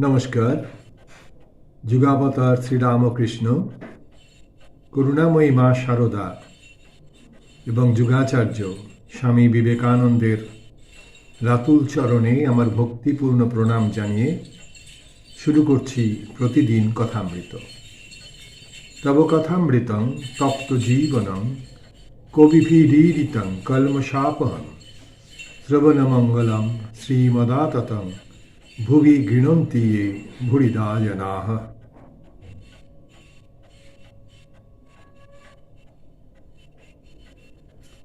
নমস্কার। যুগাবতার শ্রীরামকৃষ্ণ, করুণাময়ী মা শারদা এবং যুগাচার্য স্বামী বিবেকানন্দের রাতুল চরণে আমার ভক্তিপূর্ণ প্রণাম জানিয়ে শুরু করছি প্রতিদিন কথামৃত। তব কথামৃতং তপ্ত জীবনং কবিভিরীরিতং কলমশাপহং শ্রবণমঙ্গলম শ্রীমদাততং ভুবি গৃণন্তি ভুরিদা জনাহ।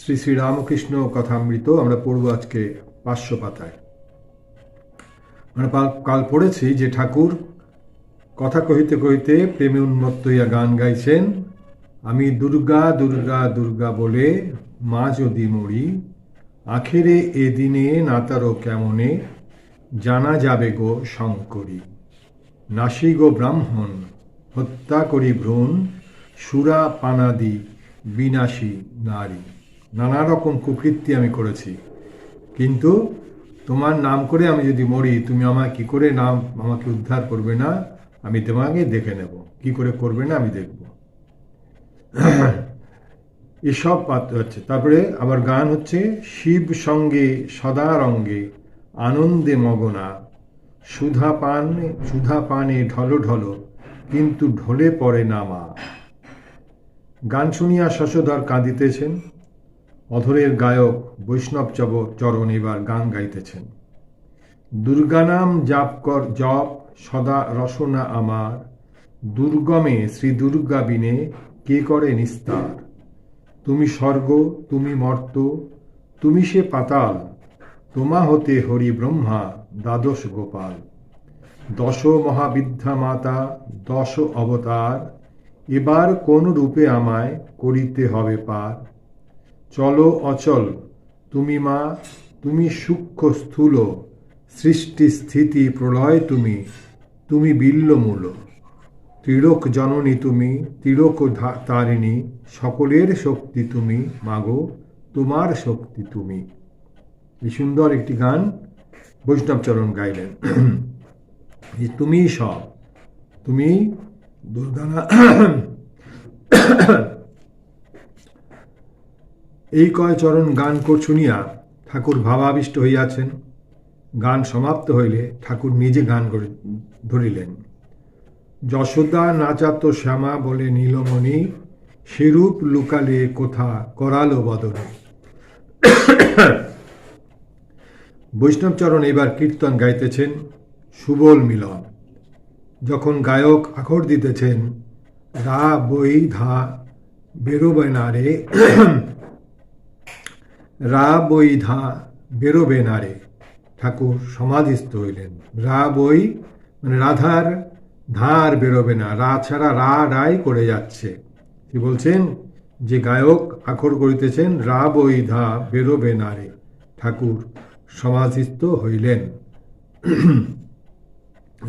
শ্রী শ্রী রামকৃষ্ণ কথামৃত আমরা পড়ব আজকে পাঁচশো পাতায় আমরা কাল পড়েছি যে ঠাকুর কথা কহিতে কহিতে প্রেমে উন্মত্ত হইয়া গান গাইছেন, আমি দুর্গা দুর্গা দুর্গা বলে মা যদি মরি, আখেরে এ দিনে নাতারো কেমনে? জানা যাবে গো শঙ্করী। নাসি গো ব্রাহ্মণ, হত্যা করি ভ্রূণ, সুরা পানাদি, বিনাশী নারী। নানা রকম কুকৃতি আমি করেছি। কিন্তু তোমার নাম করে আমি যদি মরি, তুমি আমার কি করে নাম আমাকে উদ্ধার করবে না? আমি তোমাকে দেখে নেব। কি করে করবে না আমি দেখব। এসব পাত্র হচ্ছে। তারপরে আবার গান হচ্ছে, শিব সঙ্গে সদা রঙ্গে আনন্দে মগনা। সুধা পান, সুধা পানে ঢলো ঢলো, কিন্তু ঢলে পড়ে না মা। গান শুনিয়া শশধর কাঁদিতেছেন। অধরের গায়ক বৈষ্ণব চরণ এবার গান গাইতেছেন। দুর্গানাম জাপ কর, জপ, সদা রসনা আমার। দুর্গমে শ্রী দুর্গা বিনে কে করে নিস্তার? তুমি স্বর্গ, তুমি মর্ত, তুমি সে পাতাল তোমা হতে হরি ব্রহ্মা দ্বাদশ গোপাল। দশ মহাবিদ্যা মাতা, দশ অবতার, এবার কোন রূপে আমায় করিতে হবে পার? চলো অচল, তুমি মা, তুমি সূক্ষ্ম স্থূল, সৃষ্টি স্থিতি প্রলয় তুমি তুমি বিল্লমূল। ত্রিলোক জননী তুমি ত্রিলোক তারিণী, সকলের শক্তি তুমি, মাগো, তোমার শক্তি তুমি। সুন্দর একটি গান বৈষ্ণবচরণ গাইলেন। তুমি সব, তুমি দুর্গানা এই কয় চরণ গান শুনিয়া ঠাকুর ভাবাবিষ্ট হইয়াছেন। গান সমাপ্ত হইলে ঠাকুর নিজে গান ধরিলেন। যশোদা নাচাত শ্যামা বলে নীলমণি, সেরূপ লুকালে কোথা করালো বদনে। বৈষ্ণবচরণ এবার কীর্তন গাইতেছেন, সুবল মিলন। যখন গায়ক আখর দিতেছেন, রা বই ধা বেরোবে না রে। রা বই ধা বেরোবে না রে। ঠাকুর সমাধিস্থ হইলেন। রা বই মানে রাধার ধার বেরোবে না। রা ছাড়া রা রাই করে যাচ্ছে। কি বলছেন? যে গায়ক আখর করিতেছেন, রা বই ধা বেরোবে না রে। ঠাকুর সমাধিস্থ হইলেন।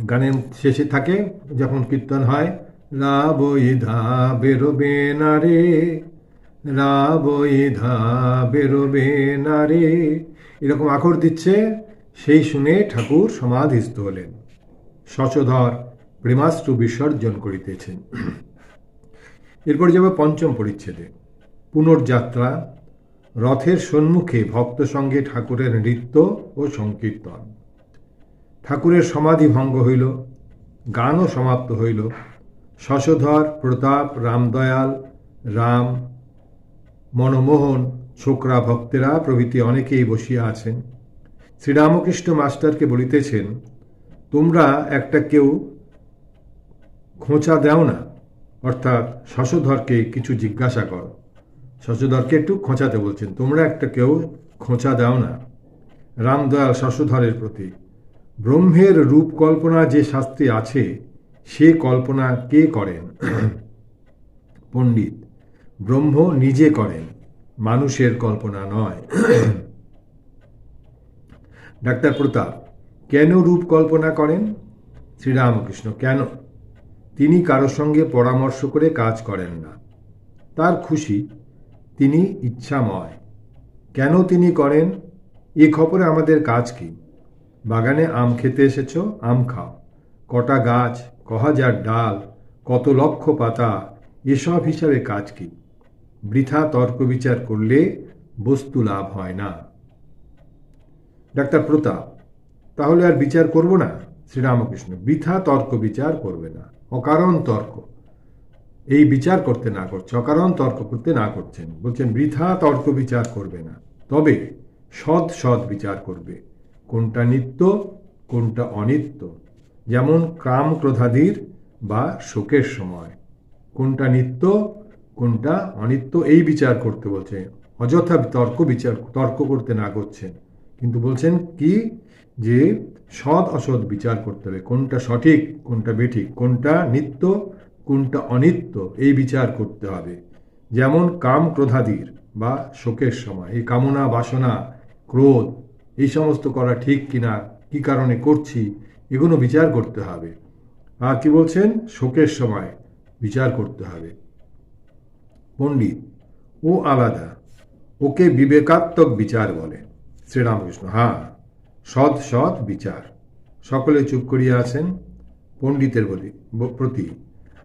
গানের শেষে থাকে, যখন কীর্তন হয় রা বই ধা বেরোবে না রে রা বই ধা বেরোবে না রে। এরকম আখর দিচ্ছে, সেই শুনে ঠাকুর সমাধিস্থ হলেন। শশধর প্রেমাস্ত্র বিসর্জন করিতেছেন। এরপর যাবে পঞ্চম পরিচ্ছেদে। পুনর্যাত্রা রথের সম্মুখে ভক্ত সঙ্গে ঠাকুরের নৃত্য ও সংকীর্তন। ঠাকুরের সমাধি ভঙ্গ হইল, গানও সমাপ্ত হইল। শশধর, প্রতাপ, রামদয়াল, রাম, মনমোহন, ছোকরা ভক্তেরা প্রভৃতি অনেকেই বসিয়া আছেন। শ্রীরামকৃষ্ণ মাস্টারকে বলিতেছেন, তোমরা একটা কেউ খোঁচা দাও না, অর্থাৎ শশধরকে কিছু জিজ্ঞাসা করো। শশধরকে একটু খোঁচাতে বলছেন, তোমরা একটা কেউ খোঁচা দাও না। রামদয়াল শশধরের প্রতি, ব্রহ্মের রূপ কল্পনা যে শাস্ত্রে আছে, সে কল্পনা কে করেন? পণ্ডিত, ব্রহ্ম নিজে করেন, মানুষের কল্পনা নয়। ডাক্তার প্রতাপ, কেন রূপ কল্পনা করেন? শ্রীরামকৃষ্ণ, কেন? তিনি কারোর সঙ্গে পরামর্শ করে কাজ করেন না। তার খুশি তিনি ইচ্ছাময়। কেন তিনি করেন? এ খবরে আমাদের কাজ কি? বাগানে আম খেতে এসেছ? আম খাও। কটা গাছ ক হাজার ডাল, কত লক্ষ পাতা, এসব হিসাবে কাজ কি? বৃথা তর্ক বিচার করলে বস্তু লাভ হয় না। ডাক্তার প্রতাপ, তাহলে আর বিচার করব না? শ্রীরামকৃষ্ণ, বৃথা তর্ক বিচার করবে না। অকারণ তর্ক। এই বিচার করতে না করছে, অকারণ তর্ক করতে না করছেন। বলছেন, বৃথা তর্ক বিচার করবে না। তবে সৎ সৎ বিচার করবে। কোনটা নিত্য, কোনটা অনিত্য। যেমন কাম ক্রোধাদির বা শোকের সময়। কোনটা নিত্য, কোনটা অনিত্য, এই বিচার করতে বলছে। অযথা তর্ক বিচার, তর্ক করতে না করছেন। কিন্তু বলছেন কি? যে সৎ অসৎ বিচার করতে হবে। কোনটা সঠিক, কোনটা বেঠিক, কোনটা নিত্য কোনটা অনিত্য, এই বিচার করতে হবে। যেমন কাম ক্রোধাদির বা শোকের সময়, এই কামনা, বাসনা, ক্রোধ, এই সমস্ত করা ঠিক কিনা, কি কারণে করছি, এগুলো বিচার করতে হবে। আর কি বলছেন? শোকের সময় বিচার করতে হবে। পণ্ডিত, ও আলাদা, ওকে বিবেকাত্মক বিচার বলে। শ্রীরামকৃষ্ণ হ্যাঁ সৎ সৎ বিচার। সকলে চুপ করিয়া আছেন? পণ্ডিতের বলি প্রতি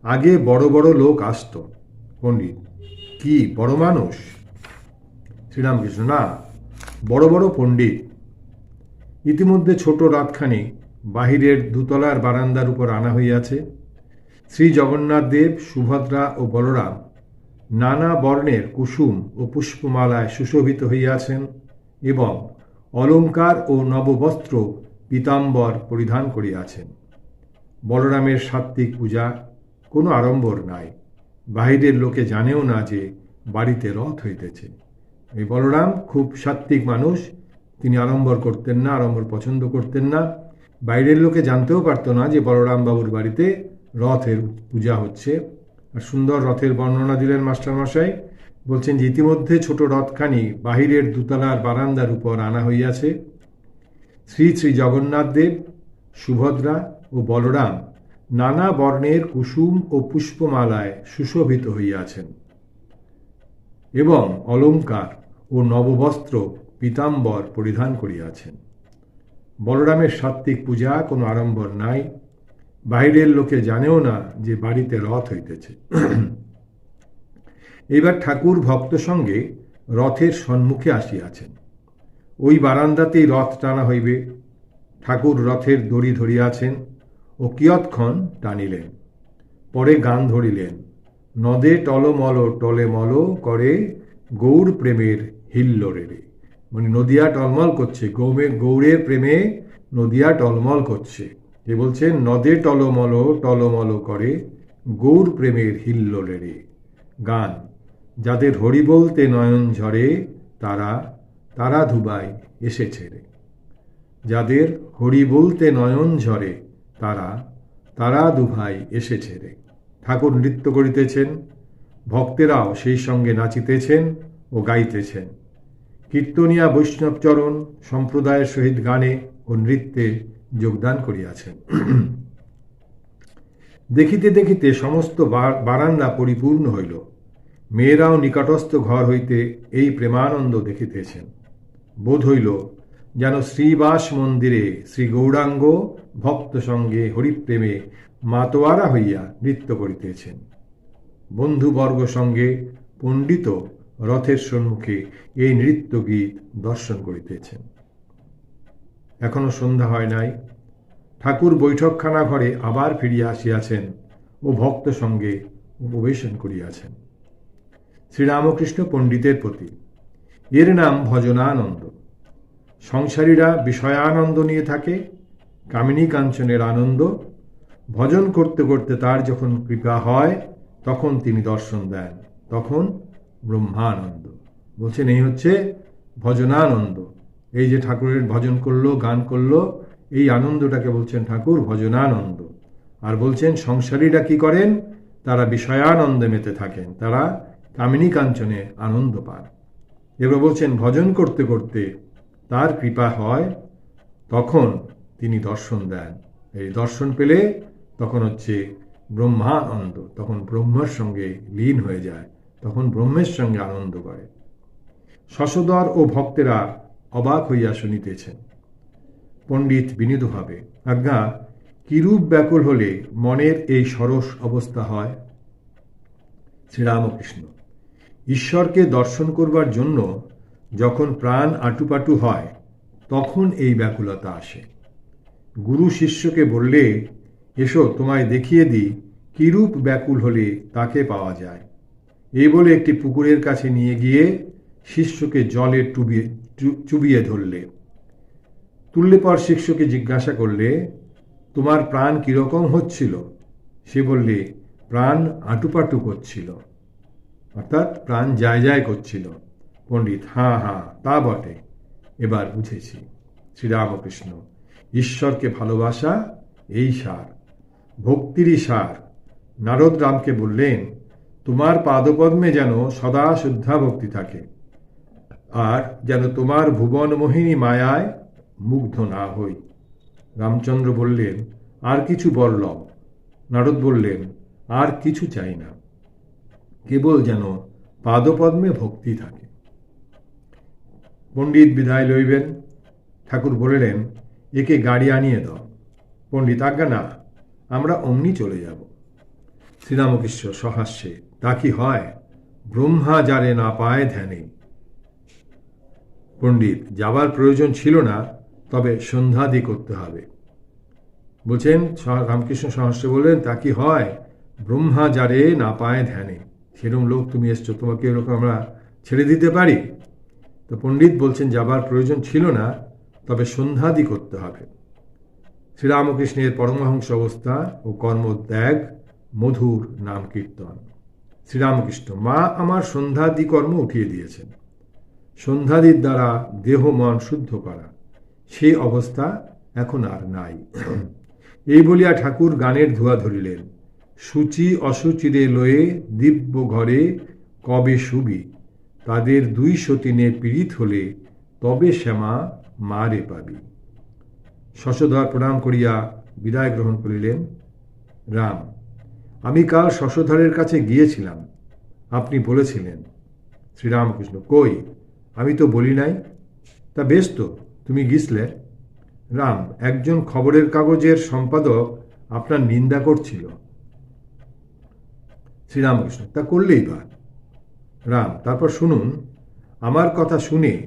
আগে বড় বড় লোক আসত। পণ্ডিত। কি? বড় মানুষ? শ্রীরামকৃষ্ণ না। বড় বড় পণ্ডিত। ইতিমধ্যে ছোট রাতখানি বাহিরের দুতলার বারান্দার উপর আনা হইয়াছে। শ্রী জগন্নাথ দেব, সুভদ্রা ও বলরাম নানা বর্ণের কুসুম ও পুষ্পমালায় সুশোভিত হইয়াছেন এবং অলঙ্কার ও নববস্ত্র পীতাম্বর পরিধান করিয়াছেন। বলরামের সাত্ত্বিক পূজা কোনো আড়ম্বর নাই। বাহিরের লোকে জানেও না যে বাড়িতে রথ হইতেছে। এই বলরাম খুব সাত্ত্বিক মানুষ। তিনি আড়ম্বর করতেন না, আড়ম্বর পছন্দ করতেন না। বাইরের লোকে জানতেও পারতো না যে বলরাম বাবুর বাড়িতে রথের পূজা হচ্ছে। আর সুন্দর রথের বর্ণনা দিলেন মাস্টারমশাই বলছেন যে ইতিমধ্যে ছোট রথখানি বাহিরের দুতলার বারান্দার উপর আনা হইয়াছে। শ্রী শ্রী জগন্নাথ দেব, সুভদ্রা ও বলরাম নানা বর্ণের কুসুম ও পুষ্পমালায় সুশোভিত হইয়াছেন। এবং অলঙ্কার ও নববস্ত্র পীতাম্বর পরিধান করিয়াছেন। বলরামের সাত্ত্বিক পূজা কোনো আড়ম্বর নাই। বাহিরের লোকে জানেও না যে বাড়িতে রথ হইতেছে। এবার ঠাকুর ভক্ত সঙ্গে রথের সম্মুখে আসিয়াছেন। ওই বারান্দাতেই রথ টানা হইবে। ঠাকুর রথের দড়ি ধরিয়াছেন। ও কিয়ৎক্ষণ টানিলেন, পরে গান ধরিলেন। নদে টলমল, টলে মল করে গৌর প্রেমের হিল্লোরে মানে নদিয়া টলমল করছে, গৌমে, গৌরের প্রেমে নদিয়া টলমল করছে। এ বলছেন, নদে টলমল টলমল করে গৌর প্রেমের হিল্লোরে রে গান, যাদের হরি বলতে নয়ন ঝরে, তারা তারা ধুবাই এসেছে রে। যাদের হরি বলতে নয়ন ঝরে তারা তারা দুভাই এসেছে রে। ঠাকুর নৃত্য করিতেছেন, ভক্তেরাও সেই সঙ্গে নাচিতেছেন ও গাইতেছেন। কীর্তনিয়া বৈষ্ণবচরণ, সম্প্রদায়ের সহিত গানে ও নৃত্যে যোগদান করিয়াছেন। দেখিতে দেখিতে সমস্ত বারান্দা পরিপূর্ণ হইল। মেয়েরাও নিকটস্থ ঘর হইতে এই প্রেমানন্দ দেখিতেছেন। বোধ হইল যেন শ্রীবাস মন্দিরে শ্রী গৌরাঙ্গ ভক্ত সঙ্গে হরিপ্রেমে মাতোয়ারা হইয়া নৃত্য করিতেছেন। বন্ধুবর্গ সঙ্গে পণ্ডিত রথের সম্মুখে এই নৃত্য গীত দর্শন করিতেছেন। এখনও সন্ধ্যা হয় নাই। ঠাকুর বৈঠকখানা ঘরে আবার ফিরিয়া আসিয়াছেন ও ভক্ত সঙ্গে উপবেশন করিয়াছেন। শ্রীরামকৃষ্ণ পণ্ডিতের প্রতি। এর নাম ভজনানন্দ। সংসারীরা বিষয়ানন্দ নিয়ে থাকে, কামিনী কাঞ্চনের আনন্দ। ভজন করতে করতে তার যখন কৃপা হয়, তখন তিনি দর্শন দেন, তখন ব্রহ্মানন্দ। বলছেন, এই হচ্ছে ভজনানন্দ। এই যে ঠাকুরের ভজন করল, গান করল, এই আনন্দটাকে বলছেন ঠাকুর ভজনানন্দ। আর বলছেন, সংসারীরা কি করেন? তারা বিষয়ানন্দে মেতে থাকেন, তারা কামিনী কাঞ্চনে আনন্দ পান। এবার বলছেন, ভজন করতে করতে তার কৃপা হয়, তখন তিনি দর্শন দেন। এই দর্শন পেলে তখন হচ্ছে ব্রহ্মানন্দ, তখন ব্রহ্মের সঙ্গে লীন হয়ে যায়, তখন ব্রহ্মের সঙ্গে আনন্দ করে। শশধর ও ভক্তেরা অবাক হইয়া শুনিতেছেন। পণ্ডিত বিনীতভাবে, আজ্ঞা, কিরূপ ব্যাকুল হলে মনের এই সরস অবস্থা হয়? শ্রীরামকৃষ্ণ, ঈশ্বরকে দর্শন করবার জন্য যখন প্রাণ আটুপাটু হয়, তখন এই ব্যাকুলতা আসে। গুরু শিষ্যকে বললে, এসো, তোমায় দেখিয়ে দিই, কিরূপ ব্যাকুল হলে তাকে পাওয়া যায়? এই বলে একটি পুকুরের কাছে নিয়ে গিয়ে শিষ্যকে জলে টুবিয়ে চুবিয়ে ধরলে। তুললে পর শিষ্যকে জিজ্ঞাসা করলে, তোমার প্রাণ কীরকম হচ্ছিল? সে বললে, প্রাণ আটুপাটু করছিল। অর্থাৎ প্রাণ যায় যায় করছিল। পণ্ডিত, হাঁ হাঁ, তা বটে। এবার বুঝেছি, শ্রীরামকৃষ্ণ, ঈশ্বরকে ভালোবাসা এই সার, ভক্তিরই সার। নারদ রামকে বললেন, তোমার পাদপদ্মে যেন সদা শুদ্ধা ভক্তি থাকে, আর যেন তোমার ভুবন মোহিনী মায়ায় মুগ্ধ না হই। রামচন্দ্র বললেন, আর কিছু বললম নারদ বললেন, আর কিছু চাই না। কেবল যেন পাদপদ্মে ভক্তি থাকে। পণ্ডিত বিদায় লইবেন। ঠাকুর বললেন, একে গাড়ি আনিয়ে দাও। পণ্ডিত আজ্ঞা, না, আমরা অমনি চলে যাব। শ্রীরামকৃষ্ণ সহাস্যে, তা কি হয়? ব্রহ্মা যারে না পায় ধ্যানে। পণ্ডিত, যাবার প্রয়োজন ছিল না, তবে সন্ধ্যাদি করতে হবে। বলছেন রামকৃষ্ণ সহস্য বললেন, তা কি হয়? ব্রহ্মা যারে না পায় ধ্যানে। সেরকম লোক তুমি এসছো, তোমাকে এরকম আমরা ছেড়ে দিতে পারি? তো পণ্ডিত বলছেন, যাবার প্রয়োজন ছিল না, তবে সন্ধ্যাদি করতে হবে। শ্রীরামকৃষ্ণের পরমহংস অবস্থা ও কর্মত্যাগ মধুর নাম কীর্তন। শ্রীরামকৃষ্ণ, মা আমার সন্ধ্যাদি কর্ম উঠিয়ে দিয়েছেন। সন্ধ্যাদির দ্বারা দেহ মন শুদ্ধ করা সেই অবস্থা এখন আর নাই। এই বলিয়া ঠাকুর গানের ধোয়া ধরিলেন। সূচি অসুচিরে লয়ে দিব্য ঘরে কবে শুবি? তাদের দুই সতীনে পীড়িত হলে তবে শ্যামা মারে পাবি। শশধর প্রণাম করিয়া বিদায় গ্রহণ করিলেন। রাম, আমি কাল শশধরের কাছে গিয়েছিলাম। আপনি বলেছিলেন, শ্রীরামকৃষ্ণ, কই, আমি তো বলি নাই। তা বেশ তো, তুমি গিসলে রাম, একজন খবরের কাগজের সম্পাদক আপনার নিন্দা করছিল। শ্রীরামকৃষ্ণ, তা করলেই বা। রাম, তারপর শুনুন, আমার কথা শুনে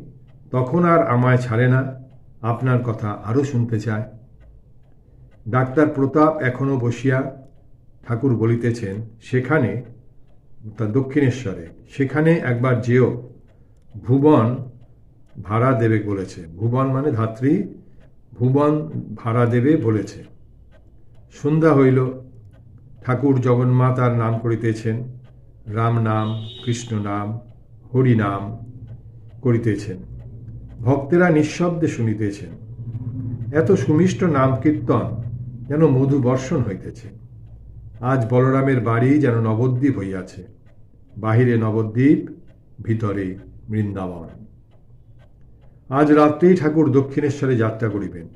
তখন আর আমায় ছাড়ে না, আপনার কথা আরও শুনতে চায়। ডাক্তার প্রতাপ এখনও বসিয়া ঠাকুর বলিতেছেন, সেখানে তা দক্ষিণেশ্বরে, সেখানে একবার যেও, ভুবন ভাড়া দেবে বলেছে। ভুবন মানে ধাত্রী, ভুবন ভাড়া দেবে বলেছে। সন্ধ্যা হইল, ঠাকুর জগন্মাতার নাম করিতেছেন। রাম নাম, কৃষ্ণ নাম, হরি নাম করিতেছেন। ভক্তেরা নিঃশব্দে শুনিতেছেন। এত সুমিষ্ট নাম কীর্তন যেন মধু বর্ষণ হইতেছে। আজ বলরামের বাড়ি যেন নবদ্বীপ হইয়াছে। বাহিরে নবদ্বীপ, ভিতরে বৃন্দাবন। আজ রাত্রেই ঠাকুর দক্ষিণেশ্বরে যাত্রা করিবেন।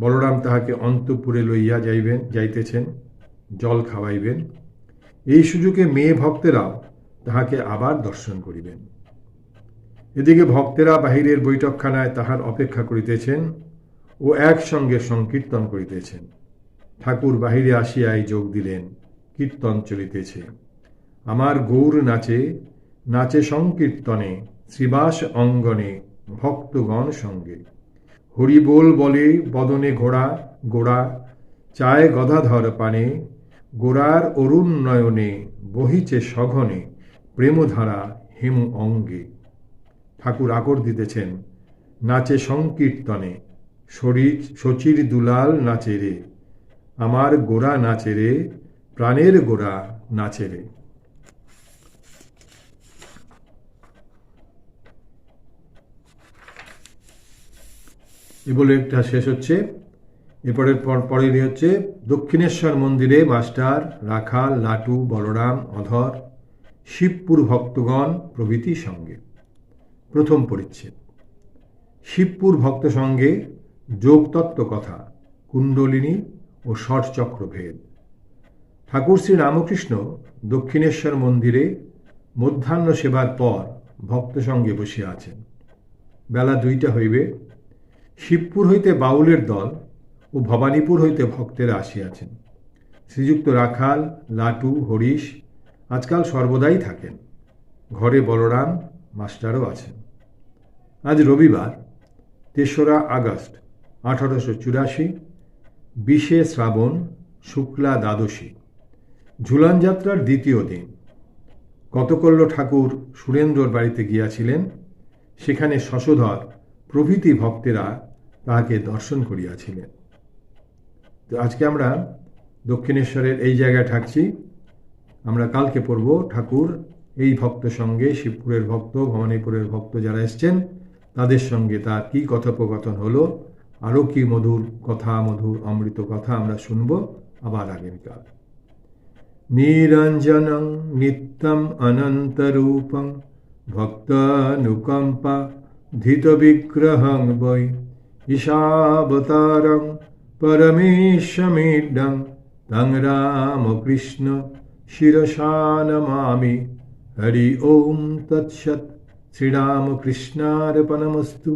বলরাম তাহাকে অন্তপুরে লইয়া যাইবেন, যাইতেছেন, জল খাওয়াইবেন এই সুযোগে মেয়ে ভক্তেরাও তাহাকে আবার দর্শন করিবেন। এদিকে ভক্তেরা বাহিরের বৈঠকখানায় তাহার অপেক্ষা করিতেছেন ও একসঙ্গে সংকীর্তন করিতেছেন। ঠাকুর বাহিরে আসিয়াই যোগ দিলেন, কীর্তন চলিতেছে। আমার গৌর নাচে নাচে সংকীর্তনে, শ্রীবাস অঙ্গনে ভক্তগণ সঙ্গে। হরিবোল বলে বদনে ঘোড়া, গোড়া, চায় গদাধর পানে গোড়ার অরুণ নয়নে বহিছে সঘনে, প্রেমধারা হেমু অঙ্গে। ঠাকুর আকর দিতেছেন, নাচে সংকীর্তনে। শরীর, শচীর দুলাল নাচেরে আমার গোড়া নাচেরে প্রাণের গোড়া নাচেরে এ বলে একটা শেষ হচ্ছে। এরপরের পর হচ্ছে দক্ষিণেশ্বর মন্দিরে মাস্টার রাখাল, লাটু, বলরাম, অধর, শিবপুর ভক্তগণ প্রভৃতি সঙ্গে। প্রথম পরিচ্ছেদ। শিবপুর ভক্ত সঙ্গে যোগতত্ত্ব কথা, কুণ্ডলিনী ও ষটচক্র ভেদ ঠাকুর শ্রী রামকৃষ্ণ দক্ষিণেশ্বর মন্দিরে মধ্যাহ্ন সেবার পর ভক্ত সঙ্গে বসিয়া আছেন। বেলা দুইটা হইবে। শিবপুর হইতে বাউলের দল ও ভবানীপুর হইতে ভক্তেরা আসিয়াছেন। শ্রীযুক্ত রাখাল, লাটু, হরিশ আজকাল সর্বদাই থাকেন। ঘরে বলরাম, মাস্টারও আছেন। আজ রবিবার, তেসরা আগস্ট, আঠারোশো চুরাশি, বিশে শ্রাবণ, শুক্লা দ্বাদশী, ঝুলন যাত্রার দ্বিতীয় দিন। কতকল্য ঠাকুর সুরেন্দ্রর বাড়িতে গিয়াছিলেন, সেখানে শশধর প্রভৃতি ভক্তেরা তাহাকে দর্শন করিয়াছিলেন। তো আজকে আমরা দক্ষিণেশ্বরের এই জায়গায় থাকছি। আমরা কালকে পড়ব ঠাকুর, এই ভক্ত সঙ্গে, শিবপুরের ভক্ত, ভবানীপুরের ভক্ত যারা এসছেন, তাদের সঙ্গে তার কি কথোপকথন হলো, আরও কি মধুর কথা, মধুর অমৃত কথা আমরা শুনব আবার আগামীকাল। নিরঞ্জনং নিত্যম অনন্তরূপং ভক্তানুকম্পা ধৃতবিগ্রহং বৈ ঈশাবতারং তং রামকৃষ্ণ শিরসা নমামি হরি ওম তৎসৎ শ্রীরামকৃষ্ণার্পণমস্তু